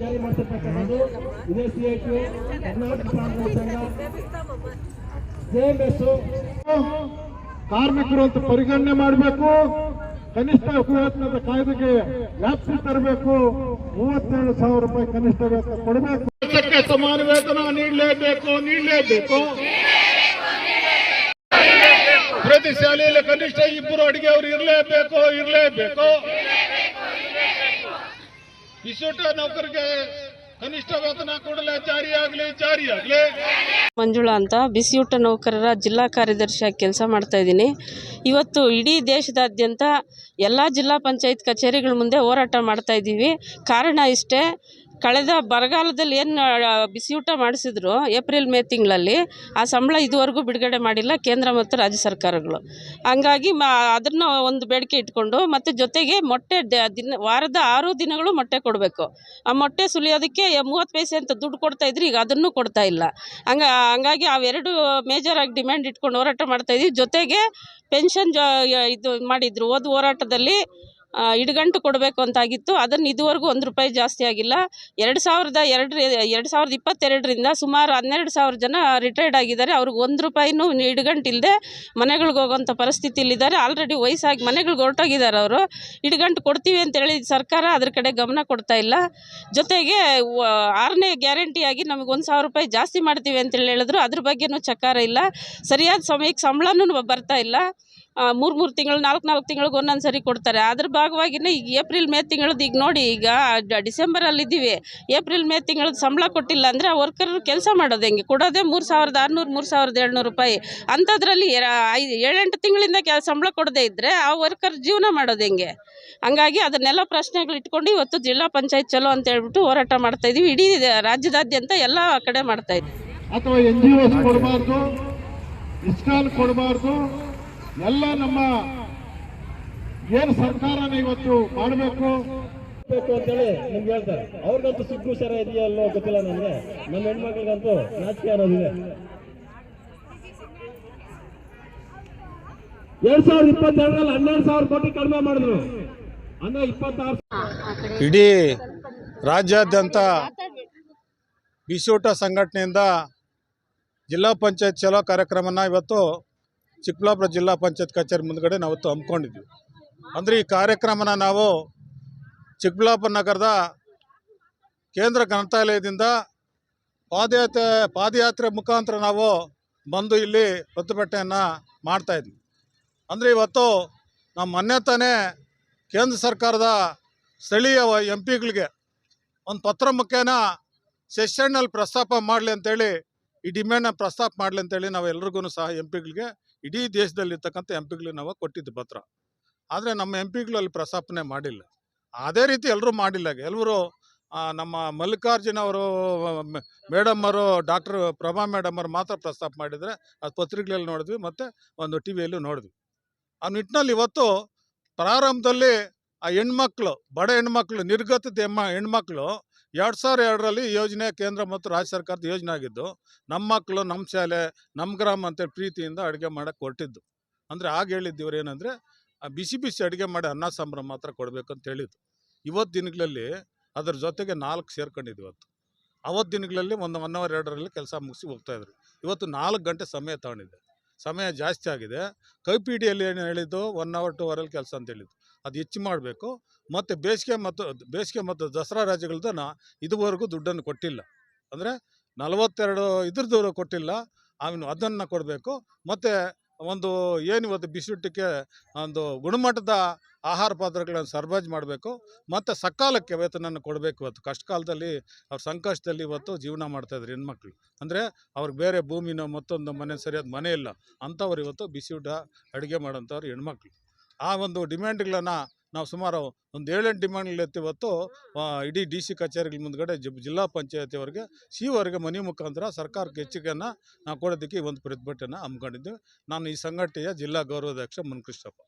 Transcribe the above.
ಜಾರಿ ಮಾಡ್ತಿರ್ತಕ್ಕಂಥದ್ದು ಇದೇ ಸಿ ಐ ಟಿ ಕರ್ನಾಟಕ ಪ್ರಾಂತ ಸಂಘ ಜೆಎಂಎಸ್ ಕಾರ್ಮಿಕರು ಅಂತ ಪರಿಗಣನೆ ಮಾಡಬೇಕು ಕನಿಷ್ಠ ವೇತನದ ಕಾಯ್ದೆಗೆ ವ್ಯಾಪ್ತಿ ತರಬೇಕು ಮೂವತ್ತೇಳು ಸಾವಿರ ರೂಪಾಯಿ ಕನಿಷ್ಠ ವೇತನ ಕೊಡಬೇಕು. ಸಮಾನ ವೇತನ ನೀಡಲೇಬೇಕು ನೀಡಲೇಬೇಕು. ಪ್ರತಿ ಶಾಲೆಯಲ್ಲಿ ಕನಿಷ್ಠ ಇಬ್ಬರು ಅಡಿಗೆ ಅವರು ಇರಲೇಬೇಕು ಇರಲೇಬೇಕು. ವಿಶೂಟ ನೌಕರಿಗೆ ಕನಿಷ್ಠ ವೇತನ ಕೂಡಲೇ ಜಾರಿಯಾಗಲಿ ಜಾರಿಯಾಗಲಿ ಮಂಜುಳಾ ಅಂತ ಬಿಸಿಯೂಟ ನೌಕರರ ಜಿಲ್ಲಾ ಕಾರ್ಯದರ್ಶಿಯಾಗಿ ಕೆಲಸ ಮಾಡ್ತಾ ಇದ್ದೀನಿ. ಇವತ್ತು ಇಡೀ ದೇಶದಾದ್ಯಂತ ಎಲ್ಲ ಜಿಲ್ಲಾ ಪಂಚಾಯತ್ ಕಚೇರಿಗಳ ಮುಂದೆ ಹೋರಾಟ ಮಾಡ್ತಾ ಇದ್ದೀವಿ. ಕಾರಣ ಇಷ್ಟೇ ಕಳೆದ ಬರಗಾಲದಲ್ಲಿ ಏನು ಬಿಸಿಯೂಟ ಮಾಡಿಸಿದ್ರು, ಏಪ್ರಿಲ್ ಮೇ ತಿಂಗಳಲ್ಲಿ, ಆ ಸಂಬಳ ಇದುವರೆಗೂ ಬಿಡುಗಡೆ ಮಾಡಿಲ್ಲ ಕೇಂದ್ರ ಮತ್ತು ರಾಜ್ಯ ಸರ್ಕಾರಗಳು. ಹಂಗಾಗಿ ಮ, ಅದನ್ನು ಒಂದು ಬೇಡಿಕೆ ಇಟ್ಕೊಂಡು, ಮತ್ತು ಜೊತೆಗೆ ಮೊಟ್ಟೆ ದಿನ, ವಾರದ ಆರು ದಿನಗಳು ಮೊಟ್ಟೆ ಕೊಡಬೇಕು. ಆ ಮೊಟ್ಟೆ ಸುಲಿಯೋದಕ್ಕೆ ಮೂವತ್ತು ಪೈಸೆ ಅಂತ ದುಡ್ಡು ಕೊಡ್ತಾ ಇದ್ರು, ಈಗ ಅದನ್ನು ಕೊಡ್ತಾ ಇಲ್ಲ. ಹಂಗ, ಹಂಗಾಗಿ ಅವೆರಡು ಮೇಜರಾಗಿ ಡಿಮ್ಯಾಂಡ್ ಇಟ್ಕೊಂಡು ಹೋರಾಟ ಮಾಡ್ತಾ ಇದೀವಿ. ಜೊತೆಗೆ, ಪೆನ್ಷನ್ ಜ ಇದು ಮಾಡಿದ್ರು. ಓದು ಹೋರಾಟದಲ್ಲಿ ಇಡುಗಂಟು ಕೊಡಬೇಕು ಅಂತಾಗಿತ್ತು. ಅದನ್ನು ಇದುವರೆಗೂ ಒಂದು ರೂಪಾಯಿ ಜಾಸ್ತಿ ಆಗಿಲ್ಲ. ಎರಡು ಸಾವಿರದ ಎರಡು ಎರಡು ಸಾವಿರದ ಇಪ್ಪತ್ತೆರಡರಿಂದ ಸುಮಾರು ಹನ್ನೆರಡು ಸಾವಿರ ಜನ ರಿಟೈರ್ಡ್ ಆಗಿದ್ದಾರೆ. ಅವ್ರಿಗೆ ಒಂದು ರೂಪಾಯಿನೂ ಇಡುಗಂಟು ಇಲ್ಲದೆ ಮನೆಗಳಿಗೆ ಹೋಗೋಂಥ ಪರಿಸ್ಥಿತಿಯಲ್ಲಿದ್ದಾರೆ ಆಲ್ರೆಡಿ ವಯಸ್ಸಾಗಿ ಮನೆಗಳಿಗೆ ಹೊರಟೋಗಿದ್ದಾರೆ ಅವರು. ಇಡುಗಂಟು ಕೊಡ್ತೀವಿ ಅಂತ ಹೇಳಿ ಸರ್ಕಾರ ಅದ್ರ ಕಡೆ ಗಮನ ಕೊಡ್ತಾ ಇಲ್ಲ. ಜೊತೆಗೆ ಆರನೇ ಗ್ಯಾರಂಟಿಯಾಗಿ ನಮಗೆ ಒಂದು ಸಾವಿರ ರೂಪಾಯಿ ಜಾಸ್ತಿ ಮಾಡ್ತೀವಿ ಅಂತೇಳಿ ಹೇಳಿದ್ರು. ಅದ್ರ ಬಗ್ಗೆನೂ ಚಕಾರ ಇಲ್ಲ. ಸರಿಯಾದ ಸಮಯಕ್ಕೆ ಸಂಬಳನೂ ಬರ್ತಾ ಇಲ್ಲ. ಮೂರು ಮೂರು ತಿಂಗಳು, ನಾಲ್ಕು ನಾಲ್ಕು ತಿಂಗಳಿಗೆ ಒಂದೊಂದು ಸರಿ ಕೊಡ್ತಾರೆ. ಅದ್ರ ಭಾಗವಾಗಿನೇ ಈಗ ಏಪ್ರಿಲ್ ಮೇ ತಿಂಗಳದ್ದು ಈಗ ನೋಡಿ, ಈಗ ಡಿಸೆಂಬರ್ ಡಿಸೆಂಬರಲ್ಲಿ ಇದ್ದೀವಿ ಏಪ್ರಿಲ್ ಮೇ ತಿಂಗಳದ್ದು ಸಂಬಳ ಕೊಟ್ಟಿಲ್ಲ ಅಂದರೆ ಆ ವರ್ಕರ್ ಕೆಲಸ ಮಾಡೋದು ಹೆಂಗೆ? ಕೊಡೋದೇ ಮೂರು ಸಾವಿರದ ಆರುನೂರು, ಮೂರು ಸಾವಿರದ ಏಳ್ನೂರು ರೂಪಾಯಿ. ಅಂಥದ್ರಲ್ಲಿ ಐದು, ಏಳೆಂಟು ತಿಂಗಳಿಂದ ಕೆಲ ಸಂಬಳ ಕೊಡದೇ ಇದ್ದರೆ ಆ ವರ್ಕರ್ ಜೀವನ ಮಾಡೋದು ಹೆಂಗೆ? ಹಂಗಾಗಿ ಅದನ್ನೆಲ್ಲ ಪ್ರಶ್ನೆಗಳು ಇಟ್ಕೊಂಡು ಇವತ್ತು ಜಿಲ್ಲಾ ಪಂಚಾಯತ್ ಚಲೋ ಅಂತ ಹೇಳ್ಬಿಟ್ಟು ಹೋರಾಟ ಮಾಡ್ತಾ ಇದೀವಿ. ಇಡೀ ರಾಜ್ಯದಾದ್ಯಂತ ಎಲ್ಲ ಕಡೆ ಮಾಡ್ತಾ ಇದ್ದೀವಿ. ಅಥವಾ ಎನ್ ಜಿ ಒಸ್ ಕೊಡಬಾರ್ದು, ಇಸ್ಕಾನ್ ಕೊಡಬಾರ್ದು ಎಲ್ಲ ನಮ್ಮ ಏನು ಸರ್ಕಾರನ ಇವತ್ತು ಮಾಡಬೇಕು? ಬೇಕು ಅಂತೇಳಿ ನಿಮ್ಗೆ ಹೇಳ್ತಾರೆ. ಅವ್ರಿಗಂತೂ ಸಿಗ್ಗು ಸರ ಇದೆಯಲ್ಲೋ ಗೊತ್ತಿಲ್ಲ ನನಗೆ. ನಮ್ಮ ಹೆಣ್ಮಕ್ಳಿಗಂತೂ ನಾಚಿಕೆ ಅನ್ನೋದಿದೆ ಎರಡ್ ಸಾವಿರದ ಇಪ್ಪತ್ತೆರಡರಲ್ಲಿ ಹನ್ನೆರಡು ಸಾವಿರ ಕೋಟಿ ಕಡಿಮೆ ಮಾಡಿದ್ರು. ಅಂದ್ರೆ ಇಪ್ಪತ್ತಾರು ಇಡೀ ರಾಜ್ಯಾದ್ಯಂತ ಬಿಸೂಟ ಸಂಘಟನೆಯಿಂದ ಜಿಲ್ಲಾ ಪಂಚಾಯತ್ ಚಲೋ ಕಾರ್ಯಕ್ರಮನ ಇವತ್ತು ಚಿಕ್ಕಬಳ್ಳಾಪುರ ಜಿಲ್ಲಾ ಪಂಚಾಯತ್ ಕಚೇರಿ ಮುಂದ್ಗಡೆ ನಾವು ಇವತ್ತು ಹಮ್ಮಿಕೊಂಡಿದ್ವಿ ಅಂದರೆ ಈ ಕಾರ್ಯಕ್ರಮನ ನಾವು ಚಿಕ್ಕಬಳ್ಳಾಪುರ ನಗರದ ಕೇಂದ್ರ ಗ್ರಂಥಾಲಯದಿಂದ ಪಾದಯಾತ್ರೆ ಪಾದಯಾತ್ರೆ ಮುಖಾಂತರ ನಾವು ಬಂದು ಇಲ್ಲಿ ಪ್ರತಿಭಟನೆಯನ್ನು ಮಾಡ್ತಾಯಿದ್ವಿ ಅಂದರೆ ಇವತ್ತು ನಮ್ಮ ಮೊನ್ನೆ ತಾನೇ ಕೇಂದ್ರ ಸರ್ಕಾರದ ಸ್ಥಳೀಯ ಎಂ ಪಿಗಳಿಗೆ ಒಂದು ಪತ್ರ ಮುಖೇನ ಸೆಷನ್ನಲ್ಲಿ ಪ್ರಸ್ತಾಪ ಮಾಡಲಿ ಅಂತೇಳಿ, ಈ ಡಿಮ್ಯಾಂಡನ್ನ ಪ್ರಸ್ತಾಪ ಮಾಡಲಿ ಅಂತೇಳಿ ನಾವು ಎಲ್ರಿಗೂ ಸಹ ಎಂ ಪಿಗಳಿಗೆ ಇಡೀ ದೇಶದಲ್ಲಿರ್ತಕ್ಕಂಥ ಎಂ ಪಿಗಳಿಗೆ ನಾವು ಕೊಟ್ಟಿದ್ದು ಪತ್ರ. ಆದರೆ ನಮ್ಮ ಎಂ ಪಿಗಳು ಅಲ್ಲಿ ಪ್ರಸ್ತಾಪನೆ ಮಾಡಿಲ್ಲ. ಅದೇ ರೀತಿ ಎಲ್ಲರೂ ಮಾಡಿಲ್ಲ. ಎಲ್ಲರೂ ನಮ್ಮ ಮಲ್ಲಿಕಾರ್ಜುನ ಅವರು ಮೇಡಮ್ ಅವರು, ಡಾಕ್ಟರ್ ಪ್ರಭಾ ಮೇಡಮ್ ಅವರು ಮಾತ್ರ ಪ್ರಸ್ತಾಪ ಮಾಡಿದರೆ ಅದು ಪತ್ರಿಕೆಗಳಲ್ಲಿ ನೋಡಿದ್ವಿ ಮತ್ತು ಒಂದು ಟಿ ವಿಯಲ್ಲೂ ನೋಡಿದ್ವಿ. ಆ ನಿಟ್ಟಿನಲ್ಲಿ ಇವತ್ತು ಪ್ರಾರಂಭದಲ್ಲಿ ಆ ಹೆಣ್ಮಕ್ಳು, ಬಡ ಹೆಣ್ಮಕ್ಳು, ನಿರ್ಗತಿತ ಹೆಮ್ಮ ಹೆಣ್ಮಕ್ಳು ಎರಡು ಸಾವಿರ ಎರಡರಲ್ಲಿ ಯೋಜನೆ ಕೇಂದ್ರ ಮತ್ತು ರಾಜ್ಯ ಸರ್ಕಾರದ ಯೋಜನೆ ಆಗಿದ್ದು, ನಮ್ಮ ಮಕ್ಕಳು, ನಮ್ಮ ಶಾಲೆ, ನಮ್ಮ ಗ್ರಾಮ ಅಂತ ಪ್ರೀತಿಯಿಂದ ಅಡುಗೆ ಮಾಡೋಕೆ ಹೊರಟಿದ್ದು. ಅಂದರೆ ಆಗ ಹೇಳಿದ್ದಿವ್ರು ಏನಂದರೆ ಬಿಸಿ ಬಿಸಿ ಅಡುಗೆ ಮಾಡಿ ಅನ್ನ, ಸಾಂಬಾರು ಮಾತ್ರ ಅಂತ ಹೇಳಿದ್ದು. ಇವತ್ತು ದಿನಗಳಲ್ಲಿ ಅದ್ರ ಜೊತೆಗೆ ನಾಲ್ಕು ಸೇರ್ಕೊಂಡಿದ್ವಿ ಇವತ್ತು. ಅವತ್ತು ದಿನಗಳಲ್ಲಿ ಒಂದು ಒನ್ ಅವರ್ ಎರಡರಲ್ಲಿ ಕೆಲಸ ಮುಗಿಸಿ ಹೋಗ್ತಾಯಿದ್ರು ಇವತ್ತು ನಾಲ್ಕು ಗಂಟೆ ಸಮಯ ತಗೊಂಡಿದೆ ಸಮಯ ಜಾಸ್ತಿ ಆಗಿದೆ. ಕೈಪಿಡಿಯಲ್ಲಿ ಏನು ಹೇಳಿದ್ದು? ಒನ್ ಅವರ್ ಟು ಅವರಲ್ಲಿ ಕೆಲಸ ಅಂತ ಹೇಳಿದ್ದು. ಅದು ಹೆಚ್ಚು ಮಾಡಬೇಕು. ಮತ್ತು ಬೇಸಿಗೆ ಮತ್ತು ಬೇಸಿಗೆ ಮತ್ತು ದಸರಾ ರಾಜ್ಯಗಳದನ್ನ ಇದುವರೆಗೂ ದುಡ್ಡನ್ನು ಕೊಟ್ಟಿಲ್ಲ. ಅಂದರೆ ನಲವತ್ತೆರಡು ಇದ್ರದ್ದು ಕೊಟ್ಟಿಲ್ಲ. ಅವನು ಅದನ್ನು ಕೊಡಬೇಕು. ಮತ್ತು ಒಂದು ಏನು ಇವತ್ತು ಬಿಸಿಯೂಟಕ್ಕೆ ಒಂದು ಗುಣಮಟ್ಟದ ಆಹಾರ ಪಾತ್ರಗಳನ್ನು ಸರ್ಬಾಜ್ ಮಾಡಬೇಕು. ಮತ್ತು ಸಕಾಲಕ್ಕೆ ವೇತನವನ್ನು ಕೊಡಬೇಕು ಇವತ್ತು. ಕಷ್ಟ ಕಾಲದಲ್ಲಿ ಅವ್ರ ಸಂಕಷ್ಟದಲ್ಲಿ ಇವತ್ತು ಜೀವನ ಮಾಡ್ತಾಯಿದ್ರು ಹೆಣ್ಮಕ್ಳು. ಅಂದರೆ ಅವ್ರಿಗೆ ಬೇರೆ ಭೂಮಿನೋ ಮತ್ತೊಂದು ಮನೆ ಸರಿಯಾದ ಮನೆ ಇಲ್ಲ. ಅಂಥವ್ರು ಇವತ್ತು ಬಿಸಿ ಊಟ ಅಡುಗೆ ಮಾಡೋಂಥವ್ರು ಹೆಣ್ಮಕ್ಳು. ಆ ಒಂದು ಡಿಮ್ಯಾಂಡ್ಗಳನ್ನು ನಾವು ಸುಮಾರು ಒಂದು ಏಳೆಂಟು ಡಿಮ್ಯಾಂಡ್ಗಳು ಇವತ್ತು ಇಡೀ ಡಿ ಸಿ ಕಚೇರಿಗಳ ಮುಂದ್ಗಡೆ ಜಿ, ಜಿಲ್ಲಾ ಪಂಚಾಯತಿಯವರಿಗೆ ಸಿ ಅವರಿಗೆ ಮನೆ ಮುಖಾಂತರ ಸರ್ಕಾರಕ್ಕೆ ಹೆಚ್ಚಿಗೆಯನ್ನು ನಾವು ಕೊಡೋದಕ್ಕೆ ಈ ಒಂದು ಪ್ರತಿಭಟನೆ ಹಮ್ಮಿಕೊಂಡಿದ್ದೀವಿ. ನಾನು ಈ ಸಂಘಟನೆಯ ಜಿಲ್ಲಾ ಗೌರವಾಧ್ಯಕ್ಷ ಮುನ್ಕೃಷ್ಣಪ್ಪ.